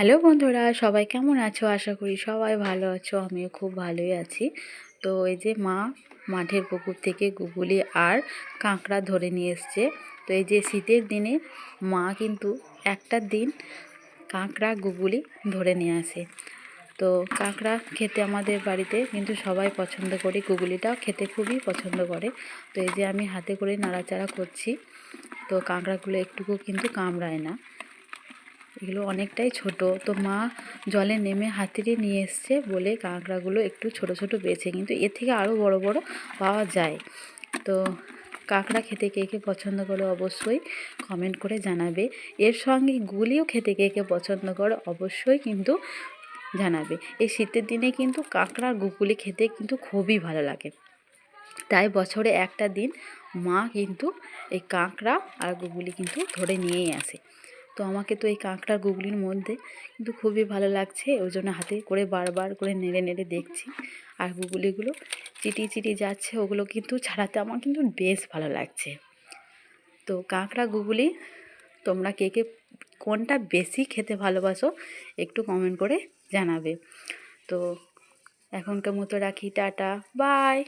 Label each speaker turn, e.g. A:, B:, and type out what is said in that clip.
A: Hello বন্ধুরা, সবাই কেমন আছো? আশা করি সবাই ভালো আছো, আমিও খুব ভালোই আছি। তো এই যে মা মাঠের পুকুর থেকে গুগুলি আর কাঁকড়া ধরে নিয়ে এসছে। তো এই যে শীতের দিনে মা কিন্তু একটা দিন কাঁকড়া, গুগুলি ধরে নিয়ে আসে। তো কাঁকড়া খেতে আমাদের বাড়িতে কিন্তু সবাই পছন্দ করে, গুগুলিটাও খেতে খুবই পছন্দ করে। তো এই যে আমি হাতে করে নাড়াচাড়া করছি। তো কাঁকড়াগুলো একটুকু কিন্তু কামড়ায় না। এগুলো অনেকটাই ছোট। তো মা জলে নেমে হাতিরে নিয়ে এসছে বলে কাঁকড়াগুলো একটু ছোট ছোট বেছে কিন্তু এর থেকে আরও বড় বড় পাওয়া যায়। তো কাঁকড়া খেতে কে কে পছন্দ করো অবশ্যই কমেন্ট করে জানাবে। এর সঙ্গে গুলিও খেতে কে কে পছন্দ করো অবশ্যই কিন্তু জানাবে। এই শীতের দিনে কিন্তু কাঁকড়ার গুগুলি খেতে কিন্তু খুবই ভালো লাগে। তাই বছরে একটা দিন মা কিন্তু এই কাঁকড়া আর গুগুলি কিন্তু ধরে নিয়েই আসে। তো আমাকে তো এই কাঁকড়ার গুগলির মধ্যে কিন্তু খুবই ভালো লাগছে। ওই জন্য হাতে করে বারবার করে নেড়ে নেড়ে দেখছি। আর গুগলিগুলো চিটি চিটি যাচ্ছে, ওগুলো কিন্তু ছাড়াতে আমার কিন্তু বেশ ভালো লাগছে। তো কাঁকড়া গুগলি, তোমরা কে কে কোনটা বেশি খেতে ভালোবাসো একটু কমেন্ট করে জানাবে। তো এখনকার মতো রাখি, টাটা বাই